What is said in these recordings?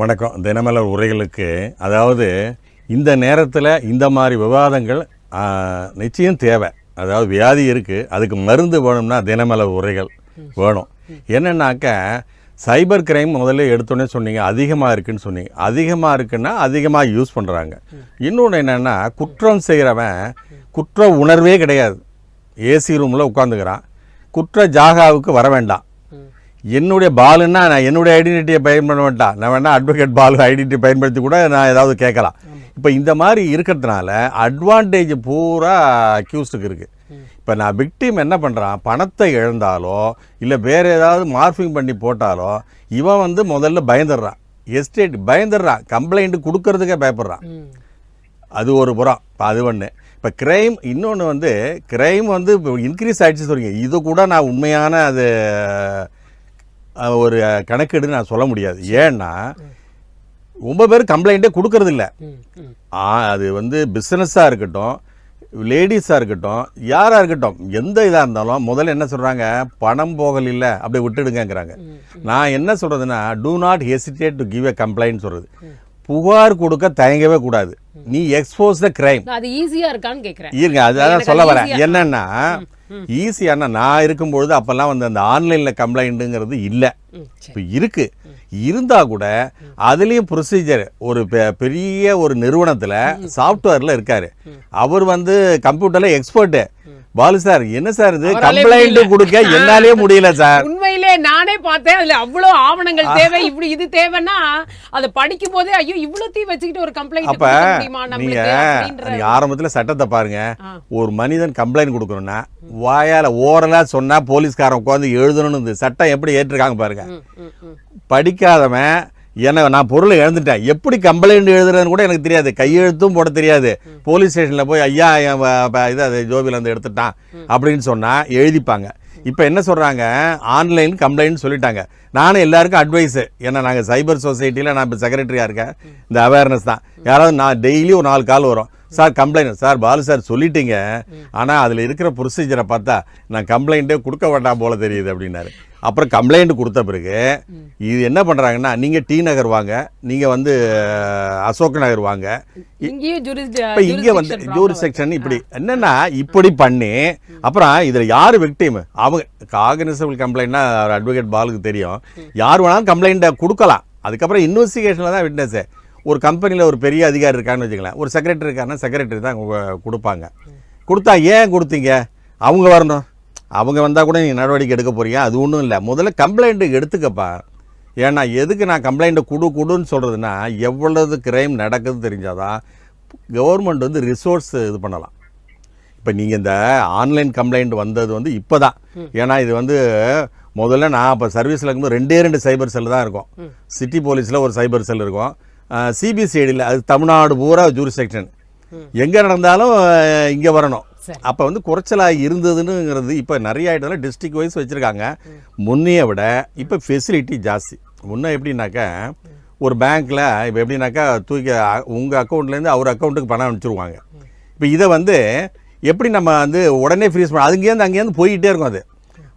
வணக்கம். தினமலர் உரைகளுக்கு அதாவது இந்த நேரத்தில் இந்த மாதிரி விவாதங்கள் நிச்சயம் தேவை. அதாவது வியாதி இருக்குது அதுக்கு மருந்து வேணும்னா தினமலர் உரைகள் வேணும். என்னன்னாக்க சைபர் கிரைம் முதல்ல எடுத்தோன்னே சொன்னீங்க அதிகமாக இருக்குன்னு சொன்னீங்க. அதிகமாக இருக்குன்னா அதிகமாக யூஸ் பண்ணுறாங்க இன்னொன்று என்னென்னா குற்றம் செய்கிறவன் குற்ற உணர்வே கிடையாது. ஏசி ரூமில் உட்காந்துக்கிறான் குற்ற ஜாகாவுக்கு வர வேண்டாம். என்னுடைய பாலுன்னா நான் என்னுடைய ஐடென்டிட்டியை பயன்பட வேண்டாம். நான் வேணா அட்வொகேட் பாலு ஐடென்டிட்டி பயன்படுத்தி கூட நான் ஏதாவது கேட்கலாம். இப்போ இந்த மாதிரி இருக்கிறதுனால அட்வான்டேஜ் பூரா அக்யூஸ்டுக்கு இருக்குது இப்போ நான் விக்டிம் என்ன பண்ணுறான் பணத்தை இழந்தாலோ இல்லை வேறு ஏதாவது மார்ஃபிங் பண்ணி போட்டாலோ இவன் வந்து முதல்ல பயந்துடுறான். எஸ்டேட் பயந்துடுறான். கம்ப்ளைண்ட் கொடுக்கறதுக்கே பயப்படுறான். அது ஒரு புறம். இப்போ அது ஒன்று இப்போ கிரைம் இன்னொன்று வந்து கிரைம் வந்து இன்க்ரீஸ் ஆகிடுச்சு சொல்றீங்க. இது கூட நான் உண்மையான அது ஒரு கணக்கெடு நான் சொல்ல முடியாது. ஏன்னா ரொம்ப பேர் கம்ப்ளைண்ட்டே கொடுக்கறது இல்ல அது வந்து பிஸ்னஸாக இருக்கட்டும் லேடிஸாக இருக்கட்டும் யாராக இருக்கட்டும் எந்த இதாக இருந்தாலும் முதல்ல என்ன சொல்கிறாங்க பணம் போகல இல்லை அப்படியே விட்டுடுங்கங்கிறாங்க. நான் என்ன சொல்கிறதுனா do not hesitate to give a complaint சொல்கிறது புகார் கொடுக்க தயங்கவே கூடாது. நீ எக்ஸ்போஸ் த கிரைம் அது ஈஸியா இருக்கான்னு கேக்குறேன். இருங்க அதான் எனக்கு சொல்ல வரேன். என்னன்னா ஈஸியான நான் இருக்கும்பொழுது அப்பெல்லாம் வந்து அந்த ஆன்லைன்ல கம்ப்ளைண்ட்டுங்கிறது இல்லை. இப்போ இருக்கு. இருந்தா கூட அதுலயும் ப்ரொசீஜர் ஒரு பெ- பெரிய ஒரு நிறுவனத்துல சாஃப்ட்வேர்ல இருக்காரு. அவர் வந்து கம்ப்யூட்டர்ல எக்ஸ்பர்ட் பாலு சார் என்ன சார் இது கம்ப்ளைண்ட். கொடுக்க என்னாலே முடியல சார் உண்மையிலே நானே பார்த்தேன் அதுல அவ்வளவு ஆவணங்கள் தேவை இப்படி இது தேவைன்னா அதை படிக்கும் போதே ஐயோ இவ்வளவு தீ வச்சுக்கிட்டு ஒரு கம்ப்ளைண்ட் அப்ப நீங்க நீங்க ஆரம்பத்துல சட்டத்தை பாருங்க. ஒரு மனிதன் கம்ப்ளைண்ட் கொடுக்கணும்னா வாயால ஓரலா சொன்னா போலீஸ்காரன் உட்காந்து எழுதணும்னு இந்த சட்டம் எப்படி ஏற்றிருக்காங்க பாருங்க. படிக்காதவன் என்ன நான் பொருளை இழந்துட்டேன். எப்படி கம்ப்ளைண்ட் எழுதுறதுன்னு கூட எனக்கு தெரியாது. கையெழுத்தும் போட தெரியாது. போலீஸ் ஸ்டேஷனில் போய் ஐயா இது அது ஜோபியில் வந்து எடுத்துட்டான். அப்படின்னு சொன்னால் எழுதிப்பாங்க. இப்போ என்ன சொல்கிறாங்க ஆன்லைன் கம்ப்ளைண்ட் சொல்லிட்டாங்க. நானும் எல்லாருக்கும் அட்வைஸு ஏன்னா நாங்கள் சைபர் சொசைட்டியில் நான் இப்போ செக்ரட்டரியாக இருக்கேன். இந்த அவேர்னஸ் தான். யாராவது நான் டெய்லி ஒரு நாலு கால் வரும். Sir complaint sir Balu sir சொல்லிட்டீங்க. ஆனால் அதில் இருக்கிற ப்ரொசீஜரை பார்த்தா நான் கம்ப்ளைண்ட்டே கொடுக்க வேண்டாம் போல தெரியுது அப்படின்னாரு. அப்புறம் கம்ப்ளைண்ட் கொடுத்த பிறகு இது என்ன பண்ணுறாங்கன்னா நீங்கள் டி நகர் வாங்க நீங்கள் வந்து அசோக் நகர் வாங்க. இப்போ இங்கே வந்து ஜூரி செக்ஷன் இப்படி என்னன்னா இப்படி பண்ணி அப்புறம் இதில் யார் விக்டிம் அவங்க காகனிசபிள் கம்ப்ளைண்ட்னா அட்வொகேட் பாலுக்கு தெரியும். யார் வேணாலும் கம்ப்ளைண்ட்டை கொடுக்கலாம். அதுக்கப்புறம் இன்வெஸ்டிகேஷனில் தான் விட்னஸு ஒரு கம்பெனியில் ஒரு பெரிய அதிகாரி இருக்கான்னு வச்சுக்கலாம் ஒரு செக்ரட்டரி இருக்காருன்னா செக்ரட்டரி தான் கொடுப்பாங்க. கொடுத்தா ஏன் கொடுத்தீங்க? அவங்க வரணும். அவங்க வந்தால் கூட நீங்கள் நடவடிக்கை எடுக்க போறீங்க அது ஒன்றும் இல்லை. முதல்ல கம்ப்ளைண்ட்டு எடுத்துக்கப்பா. ஏன்னா எதுக்கு நான் கம்ப்ளைண்ட்டை கொடு கொடுன்னு சொல்கிறதுனா எவ்வளவு கிரைம் நடக்குது தெரிஞ்சாதான் கவர்மெண்ட் வந்து ரிசோர்ஸ் இது பண்ணலாம். இப்போ நீங்கள் இந்த ஆன்லைன் கம்ப்ளைண்ட் வந்தது வந்து இப்போ தான் ஏன்னா இது வந்து முதல்ல நான் இப்போ சர்வீஸில் இருக்கும்போது ரெண்டே ரெண்டு சைபர் செல் தான் இருக்கும். சிட்டி போலீஸில் ஒரு சைபர் செல் இருக்கும். சிபிசிஐடியில் அது தமிழ்நாடு பூரா ஜூரி செக்ஷன் எங்கே நடந்தாலும் இங்கே வரணும். அப்போ வந்து குறைச்சலாக இருந்ததுன்னுங்கிறது இப்போ நிறைய ஐட்டம்லாம் டிஸ்ட்ரிக்ட் வைஸ் வச்சுருக்காங்க. முன்னைய விட இப்போ ஃபெசிலிட்டி ஜாஸ்தி. முன்னே எப்படின்னாக்கா ஒரு பேங்க்கில் இப்போ எப்படின்னாக்கா தூக்கி உங்கள் அக்கௌண்ட்லேருந்து அவர் அக்கௌண்ட்டுக்கு பணம் அனுப்பிச்சிருவாங்க. இப்போ இதை வந்து எப்படி நம்ம வந்து உடனே ஃப்ரீஸ் பண்ண அதுங்கேருந்து அங்கேருந்து போயிட்டே இருக்கும் அது.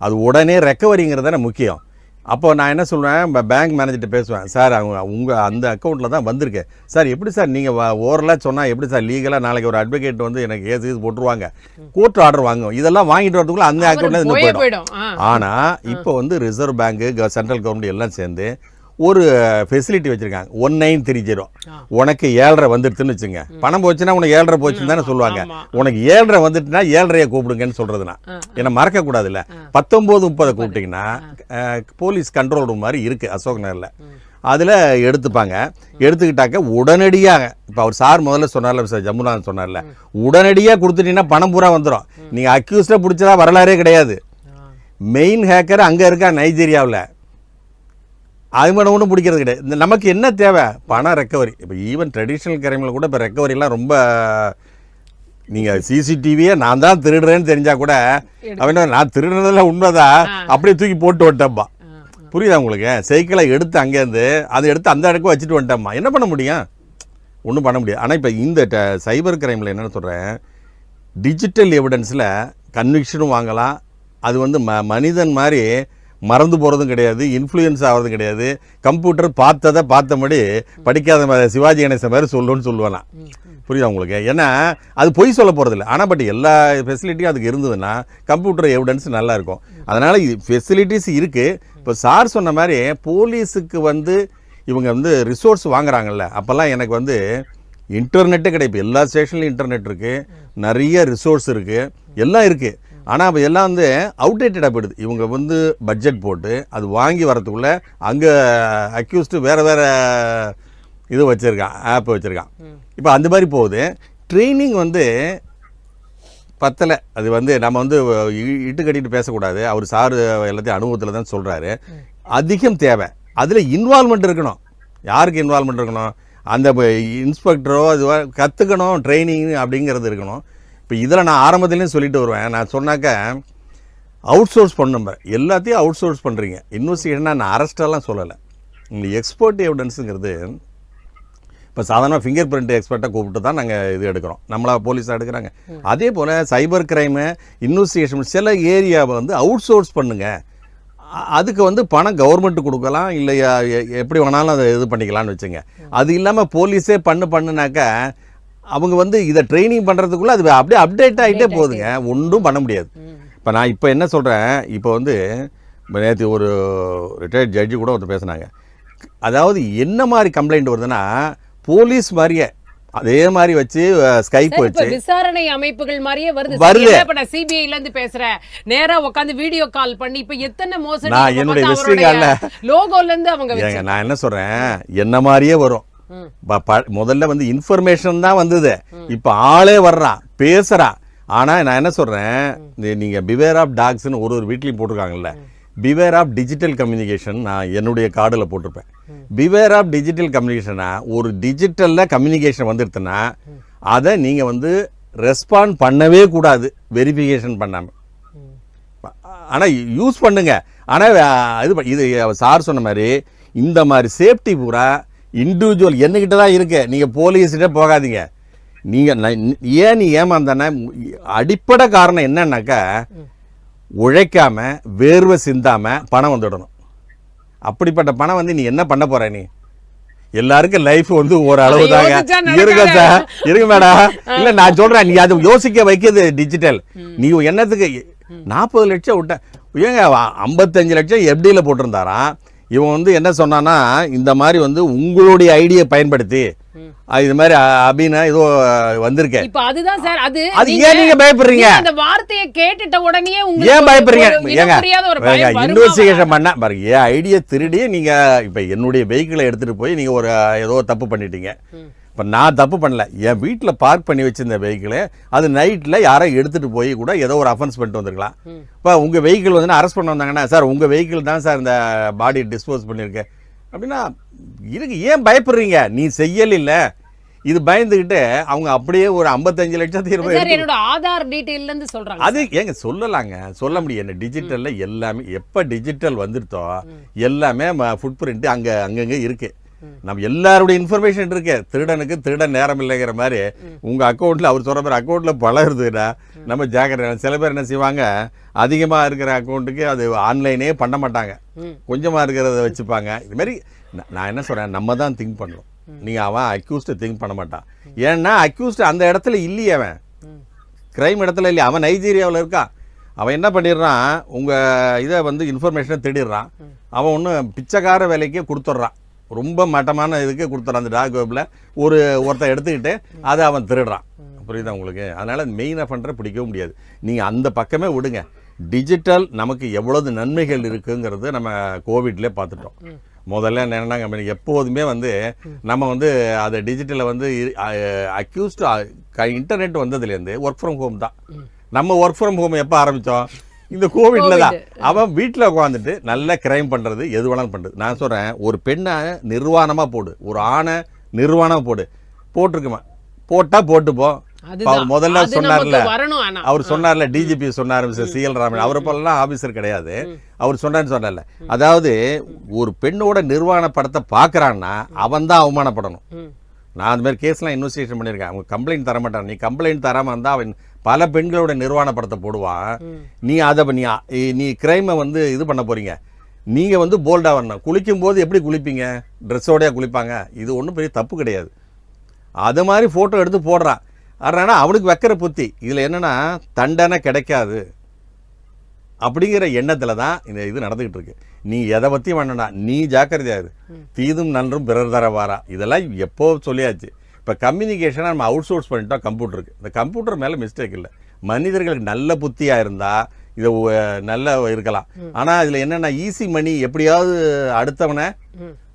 அது உடனே ரெக்கவரிங்கிறது தானே முக்கியம். அப்போ நான் என்ன சொல்லுவேன் பேங்க் மேனேஜர்கிட்ட பேசுவேன். சார் அவங்க உங்கள் அந்த அக்கௌண்ட்டில் தான் வந்திருக்கு. சார் எப்படி சார் நீங்கள் ஓரலாக சொன்னால் எப்படி சார் லீகலாக நாளைக்கு ஒரு அட்வொகேட் வந்து எனக்கு கேஸ் இது போட்டுருவாங்க? கோர்ட் ஆர்டர் வாங்கும். இதெல்லாம் வாங்கிட்டு வரதுக்குள்ள அந்த அவரு அக்கௌண்ட்ல இருந்து போயே போயிடும். போயிடும். ஆ. ஆனா இப்போ வந்து ரிசர்வ் பேங்க்கு சென்ட்ரல் கவர்மெண்ட் எல்லாம் சேர்ந்து ஒரு ஃபெசிலிட்டி வச்சிருக்காங்க. One nine three zero. உனக்கு ஏழரை வந்துடுதுன்னு வச்சுங்க. பணம் போச்சுன்னா உனக்கு ஏழரை போச்சுன்னு தானே சொல்லுவாங்க. உனக்கு ஏழரை வந்துட்டுனா ஏழரையை கூப்பிடுங்கன்னு சொல்றதுனா. ஆ. ஏன்னா மறக்க கூடாதுல்ல. பத்தொன்பது முப்பதை கூப்பிட்டீங்கன்னா போலீஸ் கண்ட்ரோல் ரூம் மாதிரி இருக்கு அசோக் நகர்ல. அதில் எடுத்துப்பாங்க. எடுத்துக்கிட்டாக்க உடனடியாக இப்போ அவர் சார் முதல்ல சொன்னார்ல சார் ஜமுனான் சொன்னார்ல. உடனடியாக கொடுத்துட்டீங்கன்னா பணம் பூரா வந்துடும் நீங்கள் அக்யூஸ்டாக பிடிச்சதா வரலாறே கிடையாது. மெயின் ஹேக்கர் அங்கே இருக்கா நைஜீரியாவில்? அது மட்டும் ஒன்றும் பிடிக்கிறது கிடையாது. இந்த நமக்கு என்ன தேவை? பணம் ரெக்கவரி இப்போ ஈவன் ட்ரெடிஷ்னல் கிரைமில் கூட இப்போ ரெக்கவரிலாம் ரொம்ப நீங்கள் சிசிடிவியே நான் தான் திருடுறேன்னு தெரிஞ்சா கூட அவன் நான் திருடுறதெல்லாம் உண்மைதான் அப்படியே தூக்கி போட்டு ஆ. புரியுதா உங்களுக்கு? சைக்கிளை எடுத்து அங்கேருந்து அதை எடுத்து அந்த இடத்துக்கு வச்சுட்டு வந்துட்டேம்மா என்ன பண்ண முடியும்? ஒன்றும் பண்ண முடியாது. ஆனால் இப்போ இந்த சைபர் கிரைமில் என்னென்னு சொல்கிறேன் டிஜிட்டல் எவிடன்ஸில் கன்விக்ஷனும் வாங்கலாம். அது வந்து ம மனிதன் மாதிரி மறந்து போகிறதும் கிடையாது இன்ஃப்ளூயன்ஸ் ஆகிறதும் கிடையாது. கம்ப்யூட்டர் பார்த்ததை பார்த்தபடி படிக்காத ம- சிவாஜி கணேசன் மாதிரி சொல்லுன்னு சொல்லுவேன் புரியுதா உங்களுக்கு? ஏன்னா அது பொய் சொல்ல போகிறதில்ல ஆனால் பட் எல்லா ஃபெசிலிட்டியும் அதுக்கு இருந்ததுன்னா கம்ப்யூட்டர் எவிடன்ஸ் நல்லா இருக்கும். அதனால் ஃபெசிலிட்டிஸ் இருக்குது இப்போ சார் சொன்ன மாதிரி போலீஸுக்கு வந்து இவங்க வந்து ரிசோர்ஸ் வாங்குறாங்கல்ல. அப்போல்லாம் எனக்கு வந்து இன்டர்நெட்டே கிடையாது. எல்லா ஸ்டேஷன்லையும் இன்டர்நெட் இருக்குது நிறைய ரிசோர்ஸ் இருக்குது எல்லாம் இருக்குது ஆனால் இப்போ எல்லாம் வந்து அவுடேட்டடாக போயிடுது. இவங்க வந்து பட்ஜெட் போட்டு அது வாங்கி வரதுக்குள்ளே அங்கே அக்யூஸ்டு வேறு வேறு இது வச்சுருக்கான் ஆப் வச்சுருக்கான். இப்போ அந்த மாதிரி போகுது. ட்ரைனிங் வந்து பத்தலை. அது வந்து நம்ம வந்து இட்டு கட்டிட்டு பேசக்கூடாது. அவர் சார் எல்லாத்தையும் அனுபவத்தில் தான் சொல்கிறாரு அதிகம் தேவை. அதில் இன்வால்மெண்ட் இருக்கணும். யாருக்கு இன்வால்மெண்ட் இருக்கணும்? அந்த இன்ஸ்பெக்டரோ அதுவா கற்றுக்கணும் ட்ரைனிங் அப்படிங்கிறது இருக்கணும். இப்போ இதில் நான் ஆரம்பத்துலேயும் சொல்லிட்டு வருவேன். நான் சொன்னாக்க அவுட் சோர்ஸ் பண்ணும் எல்லாத்தையும் அவுட் சோர்ஸ் பண்ணுறீங்க இன்வெஸ்டிகேஷனாக நான் அரெஸ்டெல்லாம் சொல்லலை. இந்த எக்ஸ்பர்ட் எவிடன்ஸுங்கிறது இப்போ சாதாரண ஃபிங்கர் பிரிண்ட் எக்ஸ்பர்ட்டை கூப்பிட்டு தான் நாங்கள் இது எடுக்கிறோம். நம்மளா போலீஸாக எடுக்கிறாங்க. அதே போல் சைபர் கிரைமு இன்வெஸ்டிகேஷன் சில ஏரியாவை வந்து அவுட் சோர்ஸ் பண்ணுங்க. அ- அதுக்கு வந்து பணம் கவர்மெண்ட் கொடுக்கலாம் இல்லை எப்படி வேணாலும் அதை இது பண்ணிக்கலாம்னு வச்சுங்க. அது இல்லாமல் போலீஸே பண்ணு பண்ணுனாக்கா அவங்க வந்து இதை ட்ரைனிங் பண்ணுறதுக்குள்ளே அது அப்படியே அப்டேட் ஆகிட்டே போகுதுங்க. ஒன்றும் பண்ண முடியாது. இப்போ நான் இப்போ என்ன சொல்கிறேன் இப்போ வந்து நேற்று ஒரு ரிட்டையர்ட் ஜட்ஜி கூட ஒருத்தர் பேசுனாங்க. அதாவது என்ன மாதிரி கம்ப்ளைண்ட் வருதுன்னா போலீஸ் மாதிரியே அதே மாதிரி வச்சு ஸ்கைப் வச்சு விசாரணை அமைப்புகள் மாதிரியே வருது. வருது. இப்ப நான் சிபிஐல இருந்து பேசுறேன் நேரா உட்காந்து வீடியோ கால் பண்ணி இப்ப எத்தனை மோசடி நான் visiting அவருடைய லோகோல இருந்து அவங்க நான் என்ன சொல்கிறேன் என்ன மாதிரியே வரும். முதல்ல வந்து இன்ஃபர்மேஷன் தான் வந்தது. இப்போ ஆளே வர்றான் பேசுகிறான் ஆனால் நான் என்ன சொல்கிறேன் நீங்கள் பிவேர் ஆஃப் டாக்ஸ்னு ஒரு ஒரு வீட்லேயும் போட்டிருக்காங்கல்ல. பிவேர் ஆஃப் டிஜிட்டல் கம்யூனிகேஷன் நான் என்னுடைய கார்டில் போட்டிருப்பேன். பிவேர் ஆஃப் டிஜிட்டல் கம்யூனிகேஷனா ஒரு டிஜிட்டலில் கம்யூனிகேஷன் வந்துடுதுன்னா அதை நீங்கள் வந்து ரெஸ்பாண்ட் பண்ணவே கூடாது வெரிஃபிகேஷன் பண்ணாமல் ஆனால் யூஸ் பண்ணுங்க. ஆனால் இது இது சார் சொன்ன மாதிரி இந்த மாதிரி சேஃப்டி பூரா இண்டிவிஜுவல் என்னகிட்ட தான் இருக்கு. நீங்கள் போலீஸ்கிட்ட போகாதீங்க. நீங்கள் ஏன் நீ ஏமாந்தானே? அடிப்படை காரணம் என்னன்னாக்கா உழைக்காம வேர்வை சிந்தாம பணம் வந்துடணும். அப்படிப்பட்ட பணம் வந்து நீ என்ன பண்ண போற நீ? எல்லாருக்கும் லைஃப் வந்து ஒரு அளவு தாங்க. இருங்க. சார் இருங்க மேடம் இல்ல நான் சொல்றேன். நீ அது யோசிக்க வைக்கிறது டிஜிட்டல் நீ என்னத்துக்கு நாற்பது லட்சம் விட்ட ஏங்க ஐம்பத்தஞ்சு லட்சம் எஃப்டியில் போட்டிருந்தாராம். இவன் வந்து என்ன சொன்னான்னா இந்த மாதிரி வந்து உங்களுடைய ஐடியை பயன்படுத்தி இது மாதிரி அபினா ஏதோ வந்திருக்கேன். இப்ப அதுதான் சார் அது அது ஏன் நீங்க பயப்படுறீங்க? அந்த வார்த்தையை கேட்டுட்ட உடனே உங்களுக்கு ஏன் பயப்படுறீங்க? ஏங்க இன்வெஸ்டிகேஷன் பண்ண பாருங்க என் ஐடியா திருடி நீங்க இப்ப என்னுடைய வெஹிக்கிளை எடுத்துட்டு போய் நீங்க ஒரு ஏதோ தப்பு பண்ணிட்டீங்க. இப்ப நான் தப்பு பண்ணல. என் வீட்டில் பார்க் பண்ணி வச்சிருந்த வெஹிக்கிளை அது நைட்டில் யாரோ எடுத்துட்டு போய் கூட ஏதோ ஒரு அஃபென்ஸ் பண்ணிட்டு வந்திருக்கலாம். இப்போ உங்க வெஹிக்கிள் வந்து அரெஸ்ட் பண்ண வந்தாங்கன்னா சார் உங்க வெஹிக்கிள் தான் சார் இந்த பாடி டிஸ்போஸ் பண்ணியிருக்கேன் அப்படின்னா இருக்கு ஏன் பயப்படுறீங்க? நீ செய்யல இல்ல இது பயந்துக்கிட்டு அவங்க அப்படியே ஒரு ஐம்பத்தஞ்சு லட்சத்தி சார் என்னோட ஆதார் டீடைல்ல இருந்து சொல்றாங்க அது ஏங்க சொல்லலாங்க. சொல்ல முடியும். என்ன டிஜிட்டல்ல எல்லாமே எப்ப டிஜிட்டல் வந்துருத்தோ எல்லாமே ஃபுட் பிரிண்ட் அங்க அங்கங்க இருக்கு. நம்ம எல்லாருடைய இன்ஃபர்மேஷன் இருக்கு. திருடனுக்கு திருடன் நேரம் இல்லைங்கிற மாதிரி உங்க அக்கௌண்ட்ல அவர் சொல்ற மாதிரி அக்கௌண்ட்ல பழகுதுன்னா நம்ம ஜாக்கிரதை சில பேர் என்ன செய்வாங்க அதிகமா இருக்கிற அக்கௌண்ட்டுக்கு அது ஆன்லைனே பண்ண மாட்டாங்க. கொஞ்சமா இருக்கிறத வச்சுப்பாங்க. இது மாதிரி நான் என்ன சொல்றேன் நம்ம தான் திங்க் பண்ணணும். நீங்க அவன் அக்யூஸ்ட திங்க் பண்ண மாட்டான். ஏன்னா அக்யூஸ்ட் அந்த இடத்துல இல்லையே அவன். கிரைம் இடத்துல இல்லையா. அவன் நைஜீரியாவில் இருக்கான் அவன் என்ன பண்ணிடுறான் உங்கள் இதை வந்து இன்ஃபர்மேஷனை திருடிடுறான் அவன் ஒன்று பிச்சைக்கார வேலைக்கே கொடுத்துட்றான். ரொம்ப மட்டமான இதுக்கு கொடுத்துட்றான் அந்த டாக் வெப்பில் ஒரு ஒருத்தன் எடுத்துக்கிட்டு அதை அவன் திருடுறான். புரியுதா உங்களுக்கு? அதனால் மெயின் அஃபண்டரை பிடிக்கவும் முடியாது. நீங்கள் அந்த பக்கமே விடுங்க. டிஜிட்டல் நமக்கு எவ்வளவு நன்மைகள் இருக்குங்கிறது நம்ம கோவிட்லேயே பார்த்துட்டோம். முதல்ல என்னன்னாங்க எப்போதுமே வந்து நம்ம வந்து அதை டிஜிட்டலில் வந்து அக்யூஸ்டு இன்டர்நெட் வந்ததுலேருந்து ஒர்க் ஃப்ரம் ஹோம் தான். நம்ம ஒர்க் ஃப்ரம் ஹோம் எப்போ ஆரம்பித்தோம்? இந்த கோவிட்ல தான். அவன் வீட்டில் உட்காந்துட்டு நல்ல கிரைம் பண்ணுறது எது வேணாலும் பண்ணுறது நான் சொல்கிறேன் ஒரு பெண்ணை நிர்வாணமாக போடு. ஒரு ஆணை நிர்வாணமாக போடு. போட்டிருக்குமா? போட்டால் போட்டு போ. அதுதான். அவர் முதல்ல சொன்னார்ல. அவர் சொன்னார்ல டிஜிபி சொன்னார் மிஸ்டர் சிஎல் ராமன். அவரை போலலாம் ஆபீசர் கிடையாது. அவர் சொன்னார்னு சொன்னார்ல. அதாவது ஒரு பெண்ணோட நிர்வாண படத்தை பார்க்கறான்னா அவன் தான் அவமானப்படணும். நான் அந்த மாதிரி கேஸ்லாம் இன்வெஸ்டிகேஷன் பண்ணியிருக்கேன். அவங்க கம்ப்ளைண்ட் தர மாட்டான் நீ கம்ப்ளைண்ட் தராம இருந்தா அவன் பல பெண்களோட நிர்வாண படத்தை போடுவான். நீ அதை நீ நீ கிரைமை வந்து இது பண்ண போறீங்க. நீங்கள் வந்து போல்டாக வரணும். குளிக்கும் போது எப்படி குளிப்பீங்க? ட்ரெஸ்ஸோடய குளிப்பாங்க? இது ஒன்றும் பெரிய தப்பு கிடையாது. அது மாதிரி ஃபோட்டோ எடுத்து போடுறான் ஆனால் அவனுக்கு வைக்கிற புத்தி. இதில் என்னென்னா தண்டனை கிடைக்காது. அப்படிங்கிற எண்ணத்தில் தான் இந்த இது நடந்துக்கிட்டு இருக்கு. நீ எதை பற்றியும் வேணா நீ ஜாக்கிரதையா இரு. தீதும் நன்றும் பிறர் தர வாரா. இதெல்லாம் எப்போ சொல்லியாச்சு? இப்போ கம்யூனிகேஷனை நம்ம அவுட் சோர்ஸ் பண்ணிட்டோம் கம்ப்யூட்டருக்கு இந்த கம்ப்யூட்டர் மேலே மிஸ்டேக் இல்லை. மனிதர்களுக்கு நல்ல புத்தியாக இருந்தால் இது நல்ல இருக்கலாம். ஆனால் இதில் என்னென்னா ஈஸி மணி எப்படியாவது அடுத்தவனை.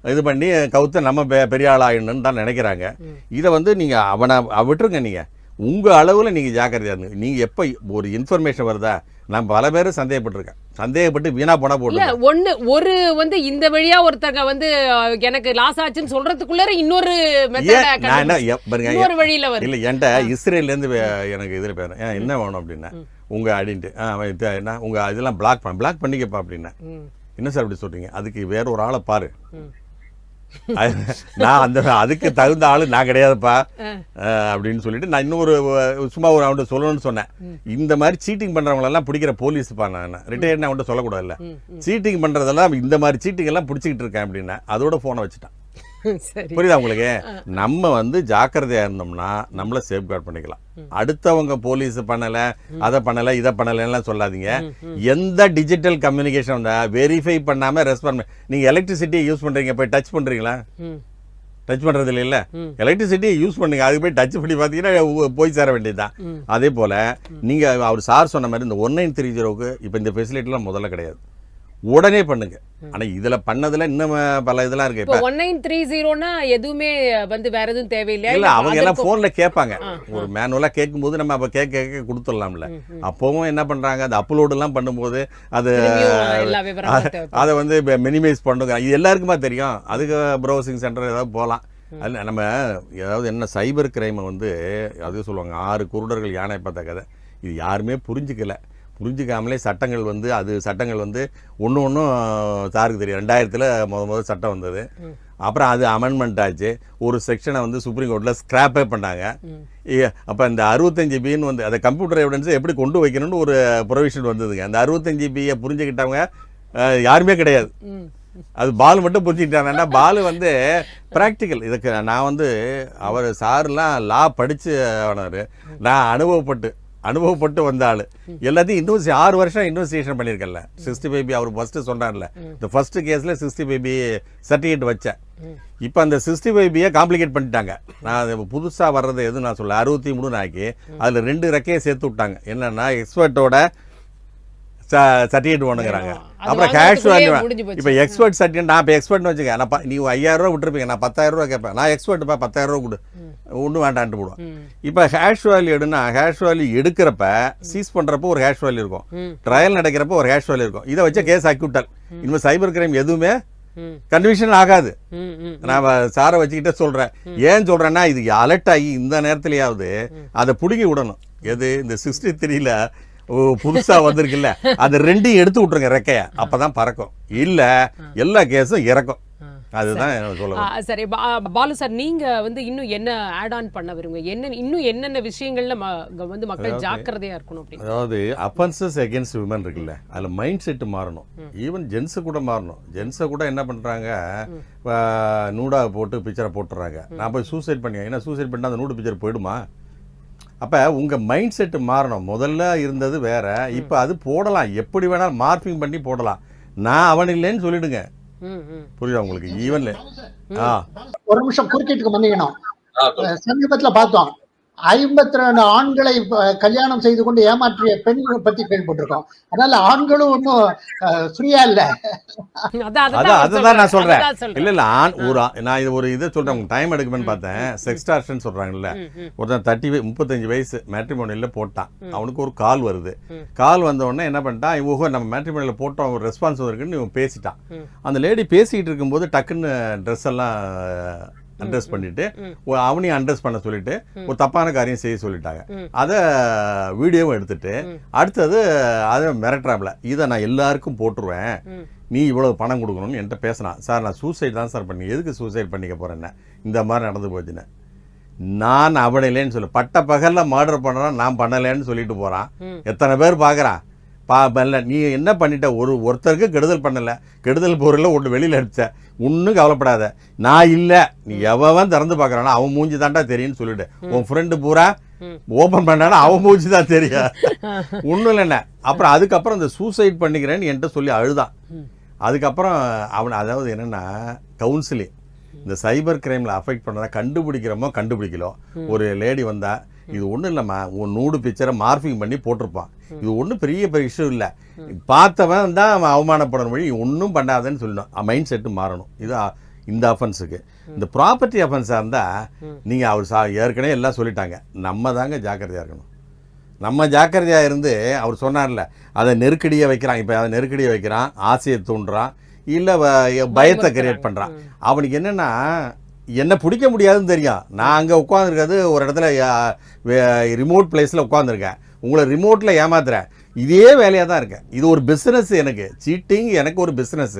இது பண்ணி கவுத்த நம்ம பெ- பெரிய ஆள் ஆயிடணும்னு தான் நினைக்கிறாங்க. இதை வந்து நீங்கள் அவனை அவ- விட்டுருங்க நீங்கள் உங்கள் அளவில் நீங்கள் ஜாக்கிரதையாக இருங்க. நீங்கள் எப்போ ஒரு இன்ஃபர்மேஷன் வருதா? நான் பல பேர் சந்தேகப்பட்டிருக்கேன். சந்தேகப்பட்டு வீணா இல்ல போடுங்க ஒண்ணு ஒரு வந்து இந்த வழியா ஒருத்தங்க வந்து எனக்கு லாஸ் ஆச்சுன்னு சொல்றதுக்குள்ளார இன்னொரு இன்னொரு வழியில வருது. இல்லை என்கிட்ட இஸ்ரேல்லேருந்து எனக்கு இதில் பேர் ஏன் என்ன வேணும் அப்படின்னா அவன் இது என்ன உங்கள் இதெல்லாம் பிளாக் பண்ண பிளாக் பண்ணிக்கப்பா அப்படின்னா. என்ன சார் அப்படி சொல்கிறீங்க அதுக்கு வேற ஒரு ஆளை பாரு. நான் அந்த அதுக்கு தகுந்த ஆளு நான் கிடையாதுப்பா. அப்படின்னு சொல்லிட்டு நான் இன்னொரு சும்மா ஒரு அவன்கிட்ட சொல்லணும்னு சொன்னேன். இந்த மாதிரி சீட்டிங் பண்றவங்களெல்லாம் பிடிக்கிற போலீஸ்ப்பா நான் ரிட்டையர்ட் அவன்கிட்ட சொல்லக்கூடாதுல்ல. சீட்டிங் பண்றதெல்லாம் இந்த மாதிரி சீட்டிங் எல்லாம் பிடிச்சிக்கிட்டு இருக்கேன் அப்படின்னா அதோட போனை வச்சுட்டான். புரியுதா உங்களுக்கு? நம்ம வந்து ஜாக்கிரதையா இருந்தோம்னா நம்மள சேஃப் கார்டு பண்ணிக்கலாம் அடுத்தவங்க போலீஸ் பண்ணல அதை பண்ணல இதை பண்ணலன்னு சொல்லாதீங்க. எந்த டிஜிட்டல் கம்யூனிகேஷன் வெரிஃபை பண்ணாம ரெஸ்பாண்ட் நீங்க எலக்ட்ரிசிட்டியை யூஸ் பண்றீங்க போய் டச் பண்றீங்களா? டச் பண்றது இல்லைல்ல ம். எலக்ட்ரிசிட்டியை யூஸ் பண்ணுங்க அதுக்கு போய் டச் பண்ணி பார்த்தீங்கன்னா உ- போய் சேர வேண்டியதுதான். அதே போல நீங்க அவர் சார் சொன்ன மாதிரி இந்த ஒன் நைன் த்ரீ ஜீரோக்கு இப்போ இந்த ஃபெசிலிட்டிலாம் முதல்ல கிடையாது. உடனே பண்ணுங்க. ஆனா இதுல பண்ணதுல இன்னும் பல இதெல்லாம் இருக்கு. இப்போ ஒன் நைன் த்ரீ ஜீரோனா எதுவுமே வந்து வேற எதுவும் தேவையில்லையா இல்ல அவங்க எல்லாம் போன்ல கேட்பாங்க. ஒரு மேனுவலா கேட்கும்போது நம்ம அப்ப கேட்க கேட்க கொடுத்துடலாம்ல. அப்பவும் என்ன பண்றாங்க அது அப்லோடு எல்லாம் பண்ணும்போது அது. அதை வந்து மினிமைஸ் பண்ணுங்க. இது எல்லாருக்குமா தெரியும். அதுக்கு ப்ரௌசிங் சென்டர் ஏதாவது போகலாம் அது நம்ம ஏதாவது என்ன சைபர் கிரைமை வந்து அது சொல்லுவாங்க ஆறு குருடர்கள் யானை பார்த்த கதை. இது யாருமே புரிஞ்சுக்கல. புரிஞ்சுக்காமலே சட்டங்கள் வந்து அது சட்டங்கள் வந்து ஒன்று ஒன்றும் சாருக்கு தெரியும் ரெண்டாயிரத்தில் முத முதல் சட்டம் வந்தது. அப்புறம் அது அமெண்ட்மெண்ட் ஆச்சு. ஒரு செக்ஷனை வந்து சுப்ரீம் கோர்ட்டில் ஸ்கிராப்பே பண்ணாங்க. அப்போ இந்த அறுபத்தஞ்சு பின்னு வந்து அந்த கம்ப்யூட்டர் எவிடன்ஸை எப்படி கொண்டு வைக்கணும்னு ஒரு ப்ரொவிஷன் வந்ததுங்க. அந்த அறுபத்தஞ்சு பியை புரிஞ்சுக்கிட்டவங்க யாருமே கிடையாது. அது பால் மட்டும் புரிஞ்சுக்கிட்டாங்கன்னா பால் வந்து ப்ராக்டிக்கல் இதுக்கு நான் வந்து அவர் சார்லாம் லா படித்து ஆனார் நான் அனுபவப்பட்டு அனுபவப்பட்டு வந்த ஆள். எல்லாத்தையும் இன்னும் ஆறு வருஷம் இன்வெஸ்டிகேஷன் பண்ணியிருக்கேன்ல சிக்ஸ்டி ஃபைவ் பி அவர் ஃபஸ்ட்டு சொன்னார்ல. இந்த ஃபர்ஸ்ட் கேஸில் சிக்ஸ்டி ஃபைவ் பி சர்டிஃபிகேட் வச்சேன் இப்போ அந்த சிக்ஸ்டி ஃபைவ் பியை காம்ப்ளிகேட் பண்ணிட்டாங்க. நான் அது புதுசாக வர்றது எதுவும் நான் சொல்ல அறுபத்தி மூணு நாக்கி அதில் ரெண்டு ரெக்கையை சேர்த்து விட்டாங்க. என்னன்னா எக்ஸ்பர்ட்டோட சர்டிஃபிகேட் வேணுங்கிறாங்க. அப்புறம் முடிஞ்சு போச்சு. இப்போ எக்ஸ்பர்ட் சர்டிஃபிகேட் நான் இப்போ எக்ஸ்பர்ட்னு வச்சுக்க நான் நீ ஐயாயிரம் ரூபா விட்டுருப்பீங்க நான் பத்தாயிரம் ரூபா கேட்பேன். நான் எக்ஸ்பர்ட்டுப்பா பத்தாயிரம் ரூபா கொடு. ஒன்றும் வேண்டான்ட்டு போடுவோம். இப்போ ஹேஷ் வேல்யூ எடுனா ஹேஷ் வேல்யூ எடுக்கிறப்ப சீஸ் பண்ணுறப்போ ஒரு ஹேஷ் வேல்யூ இருக்கும். ட்ரையல் நடக்கிறப்போ ஒரு ஹேஷ் வேல்யூ இருக்கும். இதை வச்ச கேஸ் அக்யூட்டல் இனிமேல் சைபர் கிரைம் எதுவுமே கன்விஷன் ஆகாது. நான் சாரை வச்சுக்கிட்டே சொல்கிறேன் ஏன் சொல்கிறேன்னா இது அலர்ட் ஆகி இந்த நேரத்துலயாவது அதை பிடுங்கி விடணும். எது? இந்த சிக்ஸ்டி த்ரீல புதுசாக வந்திருக்குல்ல. அந்த ரெண்டையும் எடுத்து விட்ருங்க ரெக்கைய. அப்போ தான் பறக்கும். இல்லை எல்லா கேஸும் இறக்கும். அதுதான் சரி. பாலு சார் நீங்க வந்து இன்னும் என்ன ஆட் ஆன் பண்ண விரும்புங்க? என்ன இன்னும் என்னென்ன விஷயங்கள்ல வந்து மக்கள் ஜாக்கிரதையா இருக்கணும் அப்படின்னு? அதாவது அஃபென்சஸ் அகேன்ஸ்ட் விமன் இருக்குல்ல. அதில் மைண்ட் செட் மாறணும். ஈவன் ஜென்ஸு கூட மாறணும். ஜென்ஸை கூட என்ன பண்ணுறாங்க நூடாக போட்டு பிக்சரை போட்டுறாங்க. நான் போய் சூசைட் பண்ணி ஏன்னா சூசைட் பண்ணால் அந்த நூடு பிக்சர் போயிடுமா? அப்போ உங்கள் மைண்ட் செட்டு மாறணும். முதல்ல இருந்தது வேற. இப்போ அது போடலாம். எப்படி வேணாலும் மார்பிங் பண்ணி போடலாம். நான் அவன் இல்லைன்னு சொல்லிடுங்க. ம், ம். புரியுதா உங்களுக்கு? ஈவன்ல ஆ. ஒரு நிமிஷம் குறுக்கீட்டுக்கு மன்னிக்கணும் சமீபத்துல பார்த்தோம். ஐம்பத்தி ரெண்டு ஆண்களை கல்யாணம் செய்து கொண்டு ஏமாற்றிய பெண்களை பத்தி கேள்விப்பட்டிருக்கோம். அதனால ஆண்களும் ஒன்றும் ஃப்ரீயா இல்ல. அதுதான் நான் சொல்றேன். இல்ல இல்ல ஆண் ஒரு நான் இது ஒரு இதை சொல்றேன். உங்களுக்கு டைம் எடுக்குமென்னு பார்த்தேன். செக்ஸ்டார்ஷன் சொல்றாங்கல்ல. ஒருத்தன் தேர்ட்டி முப்பத்தஞ்சு வயசு மேட்ரிமோனியில் போட்டான். அவனுக்கு ஒரு கால் வருது. கால் வந்த உடனே என்ன பண்ணிட்டான்? இவங்க நம்ம மேட்ரிமோனியில் போட்டோம். ஒரு ரெஸ்பான்ஸ் வந்திருக்குன்னு இவன் பேசிட்டான். அந்த லேடி பேசிக்கிட்டு இருக்கும்போது டக்குன்னு ட்ரெஸ் எல்லாம் அட்ரஸ் பண்ணிட்டு அவனையும் அட்ரஸ் பண்ண சொல்லிட்டு ஒரு தப்பான காரியம் செய்ய சொல்லிட்டாங்க. அதை வீடியோவும் எடுத்துட்டு அடுத்தது அதை மிரட்டுறாப்புல இதை நான் எல்லாருக்கும் போட்டுருவேன். நீ இவ்வளவு பணம் கொடுக்கணும்னு என்கிட்ட பேசினான். சார் நான் சூசைட் தான் சார் பண்ணி எதுக்கு சூசைட் பண்ணிக்க போறேன்னு இந்த மாதிரி நடந்து போச்சுன்னு. நான் அவன் இல்லைன்னு சொல்லு. பட்ட பகல்ல மர்டர் பண்ணுறான் நான் பண்ணலைன்னு சொல்லிட்டு போறான். ம். எத்தனை பேர் பார்க்கறான் பா இல்ல நீ என்ன பண்ணிட்ட? ஒரு ஒருத்தருக்கு கெடுதல் பண்ணல. கெடுதல் பொருளை ஒன்று வெளியில் அடிச்ச. ஒன்றும் கவலைப்படாத. நான் இல்லை. நீ எவன் திறந்து பார்க்குறானோ அவன் மூஞ்சி தாண்டா தெரியும்னு சொல்லிடு உன் ஃப்ரெண்டு பூரா. ஓப்பன் பண்ணானா அவன் மூஞ்சி தான் தெரியும். ஒன்றும் இல்லைண்ணே அப்புறம் அதுக்கப்புறம் இந்த சூசைட் பண்ணிக்கிறேன்னு என்கிட்ட சொல்லி அழுதான். அதுக்கப்புறம் அவன் அதாவது என்னென்னா கவுன்சிலிங் இந்த சைபர் கிரைமில் அஃபெக்ட் பண்ணதை கண்டுபிடிக்கிறோமோ கண்டுபிடிக்கலோ. ஒரு லேடி வந்தா இது ஒன்றும் இல்லைம்மா. உன் நூடு பிக்சரை மார்பிங் பண்ணி போட்டிருப்பான். இது ஒன்றும் பெரிய பெரிய இஷ்யூ இல்லை. பார்த்தவன் தான் அவன் அவமானப்படணும் வழி ஒன்றும் பண்ணாதன்னு சொல்லணும் மைண்ட் செட்டு மாறணும். இது இந்த அஃபென்ஸுக்கு இந்த ப்ராப்பர்ட்டி அஃபென்ஸாக இருந்தால் நீங்கள் அவர் சா ஏற்கனவே எல்லாம் சொல்லிட்டாங்க. நம்ம தாங்க ஜாக்கிரதையாக இருக்கணும். நம்ம ஜாக்கிரதையாக இருந்து அவர் சொன்னார்ல அதை நெருக்கடியை வைக்கிறான். இப்போ அதை நெருக்கடியை வைக்கிறான் ஆசையை தூண்டுறான் இல்லை பயத்தை கிரியேட் பண்ணுறான் அவனுக்கு என்னென்னா என்னை பிடிக்க முடியாதுன்னு தெரியும். நான் அங்கே உட்காந்துருக்கிறது ஒரு இடத்துல ரிமோட் பிளேஸில் உட்காந்துருக்கேன் உங்களை ரிமோட்டில் ஏமாத்துறேன் இதே வேலையாக தான் இருக்கேன் இது ஒரு பிஸ்னஸ் எனக்கு. சீட்டிங் எனக்கு ஒரு பிஸ்னஸ்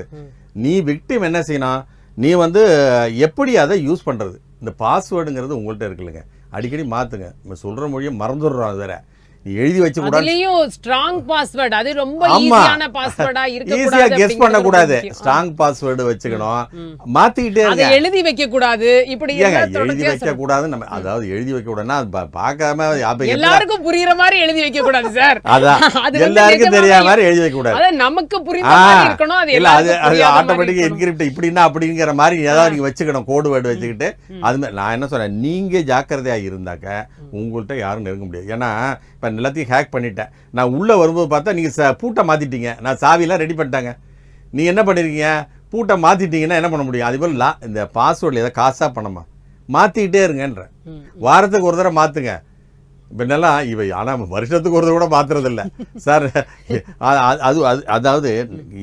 நீ விக்டிம் என்ன செய்யணும்? நீ வந்து எப்படி அதை யூஸ் பண்ணுறது இந்த பாஸ்வேர்டுங்கிறது உங்கள்கிட்ட இருக்குல்லங்க. அடிக்கடி மாற்றுங்க சொல்கிற மொழியை மறந்துடுறோம் அது வேற. நீ எழுதி வச்சு கூட அதுலயும் ஸ்ட்ராங் பாஸ்வேர்ட் அது ரொம்ப. ஈஸியான பாஸ்வேர்டா இருக்க ஈஸியா கெஸ் பண்ண கூடாது ஸ்ட்ராங் பாஸ்வேர்டு வச்சுக்கணும். மாத்திக்கிட்டே அதை எழுதி வைக்க கூடாது இப்படி எழுதி வைக்க கூடாது நம்ம அதாவது எழுதி வைக்க கூடாதுன்னா அது பார்க்காம எல்லாருக்கும் புரியுற மாதிரி எழுதி வைக்க கூடாது சார். அதான். அது எல்லாருக்கும் தெரியாத மாதிரி எழுதி வைக்க கூடாது அதான் நமக்கு புரியுற மாதிரி இருக்கணும். அது இல்ல அது அது புரியாத மாதிரி ஆட்டோமேட்டிக் இருக்கணும். என்கிரிப்ட் இப்படின்னா அப்படிங்கிற மாதிரி ஏதாவது நீங்க வச்சுக்கணும் கோடு வேர்டு வச்சுக்கிட்டு. அது நான் என்ன சொல்றேன் நீங்க ஜாக்கிரதையா இருந்தாக்க உங்கள்கிட்ட யாரும் நெருங்க முடியாது. ஏன்னா இப்ப எல்லாத்தையும் ஹேக் பண்ணிட்டேன். நான் உள்ள வரும்போது பார்த்தா நீங்க ச- பூட்டை மாத்திட்டீங்க. நான் சாவியெல்லாம் ரெடி பண்ணிட்டாங்க. நீங்க என்ன பண்ணிருக்கீங்க? பூட்டை மாத்திட்டீங்கன்னா என்ன பண்ண முடியும்? அதே போல லா- இந்த பாஸ்வேர்டில் ஏதாவது காசா பண்ணமா மாத்திக்கிட்டே இருங்கன்ற. வாரத்துக்கு ஒரு தடவை மாத்துங்க. இப்பெல்லாம் இவை ஆனால் வருஷத்துக்கு ஒரு தடவை கூட மாத்துறது இல்ல சார் அது அது- அதாவது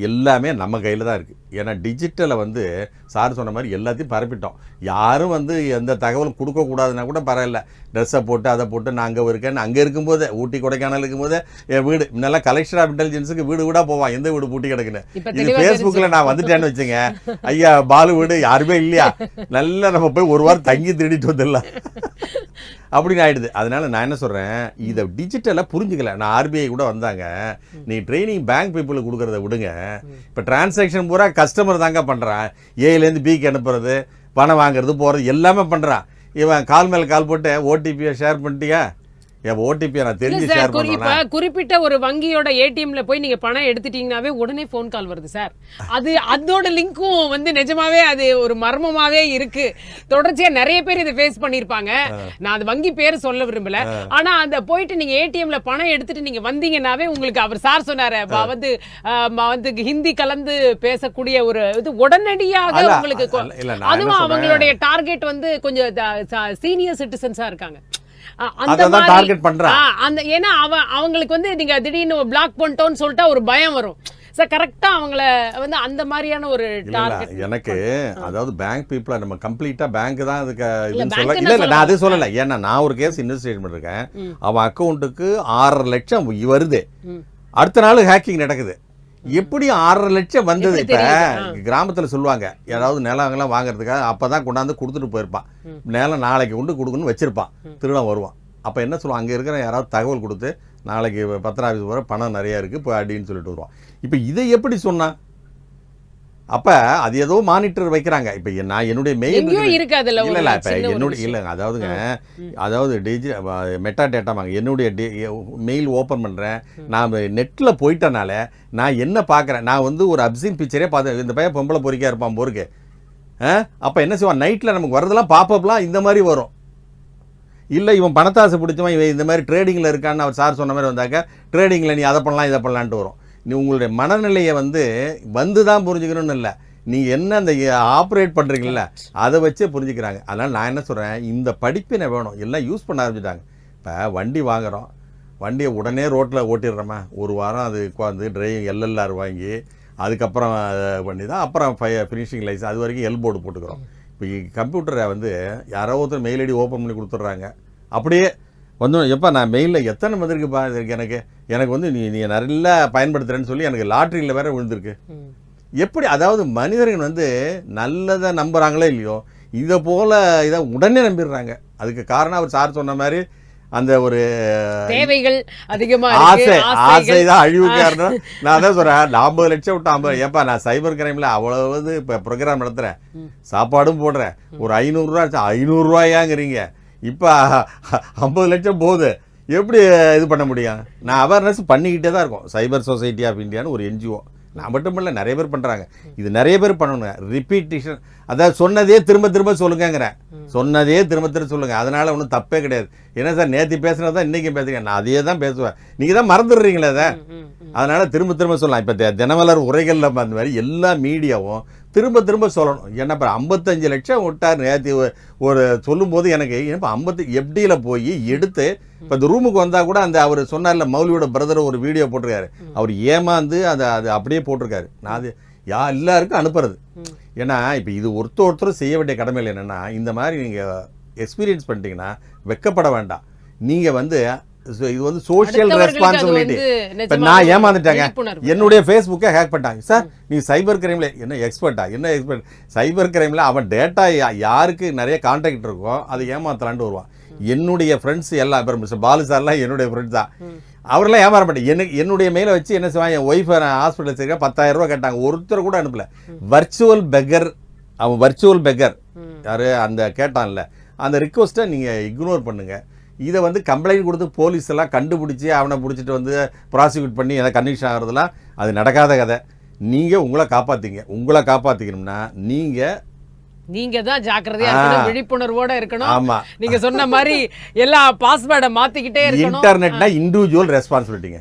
எல்லாமே நம்ம கையில் தான் இருக்குது ஏன்னா டிஜிட்டலை வந்து சார் சொன்ன மாதிரி எல்லாத்தையும் பரப்பிட்டோம். யாரும் வந்து எந்த தகவலும் கொடுக்கக்கூடாதுன்னா கூட பரவாயில்ல. ட்ரெஸ்ஸை போட்டு அதை போட்டு நான் அங்கே இருக்கேன் அங்கே இருக்கும்போது ஊட்டி கொடைக்கானல் இருக்கும்போது என் வீடு முன்னெல்லாம் கலெக்ஷன் ஆஃப் இன்டெலிஜென்ஸுக்கு வீடு வீடாக போவான் எந்த வீடு பூட்டி கிடக்குன்னு. இது ஃபேஸ்புக்கில் நான் வந்துட்டேன்னு வச்சுங்க. ஐயா பாலு வீடு யாருமே இல்லையா? நல்லா நம்ம போய் ஒரு வாரம் தங்கி திருடிட்டு வந்துடலாம். அப்படின்னு ஆயிடுது. அதனால நான் என்ன சொல்றேன் இதை டிஜிட்டலாக புரிஞ்சுக்கல. நான் ஆர்பிஐ கூட வந்தாங்க. நீ ட்ரைனிங் பேங்க் பீப்புளுக்கு கொடுக்கறத விடுங்க. இப்போ டிரான்சாக்ஷன் பூரா கஸ்டமர் தாங்க பண்ணுறான் ஏலேருந்து பிக்கு அனுப்புறது பணம் வாங்குறது போகிறது எல்லாமே பண்ணுறான் இவன் கால் மேலே கால் போட்டு ஓடிபியை ஷேர் பண்ணிட்டியா? என் நான் தெரிஞ்சு ஷேர் பண்ணுறேன் குறிப்பிட்ட ஒரு வங்கியோட ஏடிஎம்ல போய் நீங்க பணம் எடுத்துட்டீங்கன்னாவே உடனே ஃபோன் கால் வருது சார். அது அதோட லிங்க்கும் வந்து நிஜமாவே அது ஒரு மர்மமாவே இருக்கு. தொடர்ச்சியா நிறைய பேர் இதை ஃபேஸ் பண்ணிருப்பாங்க. நான் அது வங்கி பேர் சொல்ல விரும்பல. ஆனா அந்த போயிட்டு நீங்க ஏடிஎம்ல பணம் எடுத்துட்டு நீங்க வந்தீங்கன்னாவே உங்களுக்கு அவர் சார் சொன்னாரு. வந்து வந்து ஹிந்தி கலந்து பேசக்கூடிய ஒரு இது உடனடியாக உங்களுக்கு அதுவும்? அவங்களுடைய டார்கெட் வந்து கொஞ்சம் சீனியர் சிட்டிசன்ஸா இருக்காங்க. அந்த டார்கெட் பண்ணுறான் ஆ, அந்த ஏன்னா அவ அவங்களுக்கு வந்து நீங்க திடீர்னு பிளாக் பண்ணிட்டோம்னு சொல்லிட்டா ஒரு பயம் வரும். சார் கரெக்டா அவங்கள வந்து அந்த மாதிரியான ஒரு எனக்கு அதாவது பேங்க் பீப்புளை நம்ம கம்ப்ளீட்டா பேங்க் தான் அதுக்கு இதுன்னு சொல்ல இல்ல நான் அது சொல்லல. ஏன்னா நான் ஒரு கேஸ் இன்வெஸ்டிகேட் பண்ணிருக்கேன். அவன் அக்கௌண்ட்டுக்கு ஆறரை லட்சம் வருது. அடுத்த நாள் ஹேக்கிங் நடக்குது. எப்படி ஆறரை லட்சம் வந்தது இப்ப? கிராமத்துல சொல்லுவாங்க யாராவது நிலங்கள்லாம் வாங்குறதுக்காக அப்பதான் கொண்டாந்து கொடுத்துட்டு போயிருப்பான். நிலம் நாளைக்கு கொண்டு கொடுக்கணும்னு வச்சிருப்பான். திருடம் வருவான். அப்ப என்ன சொல்லுவான்? அங்க இருக்கிற யாராவது தகவல் கொடுத்து நாளைக்கு பத்திர ஆஃபீஸ் வர பணம் நிறைய இருக்கு இப்போ அப்படின்னு சொல்லிட்டு வருவான். இப்ப இதை எப்படி சொன்னான்? அப்ப அது ஏதோ மானிட்டர் வைக்கிறாங்க. இப்ப நான் என்னுடைய மெயில் இருக்கு அதுல இல்ல இல்ல இப்ப என்னுடைய. இல்லைங்க அதாவதுங்க அதாவது டிஜி மெட்டா டேட்டாமாங்க என்னுடைய மெயில் ஓப்பன் பண்றேன். நான் நெட்ல போயிட்டனால நான் என்ன பார்க்கறேன் நான் வந்து ஒரு அப்சின் பிக்சரே பார்த்து இந்த பையன் பொம்பளை பொறிக்கா இருப்பான் போருக்கு. அப்ப என்ன செய்வான்? நைட்ல நமக்கு வரதெல்லாம் பாப்பப்லாம் இந்த மாதிரி வரும். இல்ல இவன் பணத்தாசை பிடிச்சவன் இவன் இந்த மாதிரி ட்ரேடிங்ல இருக்கான்னு அவர் சார் சொன்ன மாதிரி வந்தாக்க ட்ரேடிங்ல நீ அதை பண்ணலாம் இதை பண்ணலான்ட்டு வரும். உங்களுடைய மனநிலையை வந்து வந்து தான் புரிஞ்சுக்கணும்னு இல்லை. நீங்கள் என்ன அந்த ஆப்ரேட் பண்றீங்கல்ல அதை வச்சே புரிஞ்சுக்கிறாங்க. அதனால் நான் என்ன சொல்கிறேன் இந்த படிப்பினை வேணும். எல்லாம் யூஸ் பண்ண ஆரம்பிச்சிட்டாங்க. இப்போ வண்டி வாங்குகிறோம் வண்டியை உடனே ரோட்டில் ஓட்டிடுறோமா? ஒரு வாரம் அது உட்காந்து டிரைவிங் எல்எல்ஆர் வாங்கி அதுக்கப்புறம் பண்ணி தான் அப்புறம் ஃபை ஃபினிஷிங் லைசன்ஸ் அது வரைக்கும் எல் போர்டு போட்டுக்கிறோம். இப்போ கம்ப்யூட்டரை வந்து யாரோ ஒருத்தர் மெயில் ஐடி ஓப்பன் பண்ணி கொடுத்துட்றாங்க. அப்படியே வந்து எப்போ நான் மெயிலில் எத்தனை வந்திருக்குப்பா இதுக்கு எனக்கு. எனக்கு வந்து நீ நீ நல்லா பயன்படுத்துகிறேன்னு சொல்லி எனக்கு லாட்ரியில் வேற விழுந்திருக்கு. எப்படி அதாவது மனிதர்கள் வந்து நல்லதை நம்புறாங்களோ இல்லையோ இதை போல இதை உடனே நம்பிடுறாங்க. அதுக்கு காரணம் அவர் சார் சொன்ன மாதிரி அந்த ஒரு தேவைகள் அதிகமா ஆசை இருக்கு ஆசை தான் அழிவு காரணம். நான் அதான் சொல்றேன் நான் ஐம்பது லட்சம் விட்டு ஐம்பது ஏப்பா நான் சைபர் கிரைம்ல அவ்வளவு இப்போ ப்ரோக்ராம் நடத்துறேன். சாப்பாடும் போடுறேன். ஒரு ஐநூறுரூவா ஐநூறுரூவாயாங்கிறீங்க இப்போ ஐம்பது லட்சம் போகுது. எப்படி இது பண்ண முடியும்? நான் அவேர்னஸ் பண்ணிக்கிட்டே தான் இருக்கோம். சைபர் சொசைட்டி ஆஃப் இந்தியான்னு ஒரு என்ஜிஓ நான் மட்டும் இல்லை நிறைய பேர் பண்ணுறாங்க இது நிறைய பேர் பண்ணணுங்க. ரிப்பீட்டேஷன் அதாவது சொன்னதே திரும்ப திரும்ப சொல்லுங்கங்கிறேன் சொன்னதே திரும்ப திரும்ப சொல்லுங்க. அதனால ஒன்றும் தப்பே கிடையாது. என்ன சார் நேற்று பேசுனது தான் இன்றைக்கும் பேசுறீங்க. நான் அதே தான் பேசுவேன். நீங்கள் தான் மறந்துடுறீங்களே அதை. அதனால திரும்ப திரும்ப சொல்லலாம். இப்போ தினமலர் உரைகளில் அந்த மாதிரி எல்லா மீடியாவும் திரும்ப திரும்ப சொல்லணும். ஏன்னா இப்போ ஐம்பத்தஞ்சு லட்சம் விட்டார் நேற்று ஒரு சொல்லும்போது எனக்கு இப்போ ஐம்பத்தி எஃப்டியில் போய் எடுத்து இப்போ இந்த ரூமுக்கு வந்தால் கூட அந்த அவர் சொன்னார்ல மௌலியோட பிரதர் ஒரு வீடியோ போட்டிருக்காரு. அவர் ஏமாந்து அதை அது அப்படியே போட்டிருக்காரு. நான் அது யா எல்லாருக்கும் அனுப்புறது. ஏன்னா இப்போ இது ஒருத்தர் ஒருத்தர் செய்ய வேண்டிய கடமையில் என்னென்னா இந்த மாதிரி நீங்கள் எக்ஸ்பீரியன்ஸ் பண்ணிட்டீங்கன்னா வெக்கப்பட வேண்டாம். நீங்கள் வந்து இது வந்து சோஷியல் ரெஸ்பான்சிபிலிட்டி இப்போ நான் ஏமாந்துட்டேங்க. என்னுடைய ஃபேஸ்புக்கை ஹேக் பண்ணிட்டாங்க. சார் நீ சைபர் கிரைமில் என்ன எக்ஸ்பர்ட்டா என்ன எக்ஸ்பர்ட் சைபர் கிரைமில் அவன் டேட்டா யாருக்கு நிறைய கான்டாக்ட் இருக்கோ அதை ஏமாத்தலான்ட்டு வருவான். என்னுடைய ஃப்ரெண்ட்ஸ் எல்லாம் இப்போ மிஸ்டர் பாலு சார்லாம் என்னுடைய ஃப்ரெண்ட்ஸ் தான் அவரெல்லாம் ஏமாற மாட்டேன். எனக்கு என்னுடைய மெயிலை வச்சு என்ன செய்வான் என் ஒய்ஃபை நான் ஹாஸ்பிட்டல் சேர்க்க பத்தாயிரம் ரூபா கேட்டாங்க. ஒருத்தர் கூட அனுப்பல. வர்ச்சுவல் பெக்கர் அவன் வர்ச்சுவல் பெக்கர். யாரு? அந்த கேட்டான்ல. அந்த ரிக்வஸ்ட்டை நீங்கள் இக்னோர் பண்ணுங்க. இதை வந்து கம்ப்ளைண்ட் கொடுத்து போலீஸ் எல்லாம் கண்டுபிடிச்சி அவனை பிடிச்சிட்டு வந்து ப்ராசிக்யூட் பண்ணி எதாவது கன்விக்ஷன் ஆகிறதுலாம் அது நடக்காத கதை. நீங்கள் உங்களை காப்பாற்றிங்க உங்களை காப்பாற்றிக்கணும்னா நீங்கள் நீங்க தான் ஜாக்கிரதையா இருக்கணும். விழிப்புணர்வோட இருக்கணும். ஆமாம் நீங்க சொன்ன மாதிரி எல்லா பாஸ்வேர்டை மாத்திக்கிட்டே இருக்கணும். இன்டர்நெட்னா இண்டிவிஜுவல் ரெஸ்பான்சிபிலிட்டிங்க.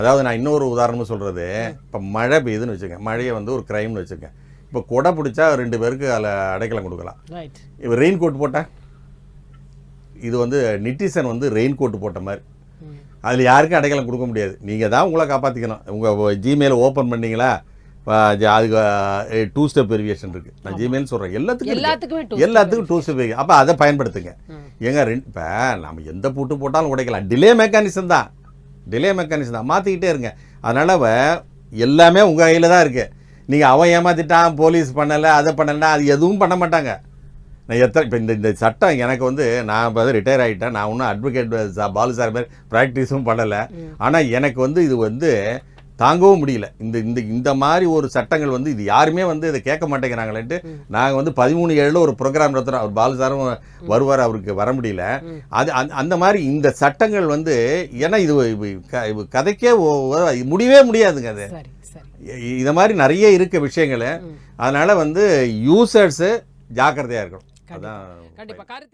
அதாவது நான் இன்னொரு உதாரணமும் சொல்கிறது இப்போ மழை பெய்யுதுன்னு வச்சுக்கோங்க. மழையை வந்து ஒரு க்ரைம்னு வச்சுக்கோங்க. இப்போ கொடை பிடிச்சா ரெண்டு பேருக்கு அதில் அடைக்கலம் கொடுக்கலாம். இப்போ ரெயின் கோட் போட்டேன் இது வந்து நிட்டிசன் வந்து ரெயின் கோட் போட்ட மாதிரி. அதில் யாருக்கும் அடைக்கலம் கொடுக்க முடியாது. நீங்கள் தான் உங்களை காப்பாற்றிக்கணும் உங்கள் ஜிமெயில் ஓப்பன் பண்ணீங்களா? அதுக்கு டூ ஸ்டெப் வெரிஃபிகேஷன் இருக்குது நான் ஜிமெயில் சொல்கிறேன் எல்லாத்துக்கும். எல்லாத்துக்குமே எல்லாத்துக்கும் டூ ஸ்டெப் அப்போ அதை பயன்படுத்துங்க. ஏங்க ரெண்டு இப்போ நம்ம எந்த பூட்டு போட்டாலும் உடைக்கலாம். டிலே மெக்கானிசம் தான். டிலே மெக்கானிசம் தான். மாற்றிக்கிட்டே இருங்க. அதனால் எல்லாமே உங்கள் கையில் தான் இருக்குது நீங்கள் அவன் ஏமாத்திட்டான் போலீஸ் பண்ணலை அதை பண்ணலைன்னா அது எதுவும் பண்ண மாட்டாங்க. நான் எத்தனை இப்போ இந்த இந்த சட்டம் எனக்கு வந்து நான் இப்போ ரிட்டையர் ஆகிட்டேன் நான் ஒன்றும் அட்வொகேட் பாலு சார் மாதிரி ப்ராக்டிஸும் பண்ணலை. ஆனால் எனக்கு வந்து இது வந்து தாங்கவும் முடியல. இந்த இந்த இந்த மாதிரி ஒரு சட்டங்கள் வந்து இது யாருமே வந்து இதை கேட்க மாட்டேங்கிறாங்களேன்ட்டு நாங்கள் வந்து பதிமூணு ஏழில் ஒரு ப்ரோக்ராம் நடத்துகிறோம் அவர் பாலு சாரும் வருவார் அவருக்கு வர முடியல. அது அந்த- அந்த மாதிரி இந்த சட்டங்கள் வந்து ஏன்னா இது கதைக்கே முடியவே முடியாதுங்க அது. இத மாதிரி நிறைய இருக்க விஷயங்கள் அதனால வந்து யூசர்ஸு ஜாக்கிரதையாக இருக்கணும். அதான் கண்டிப்பா. கருத்து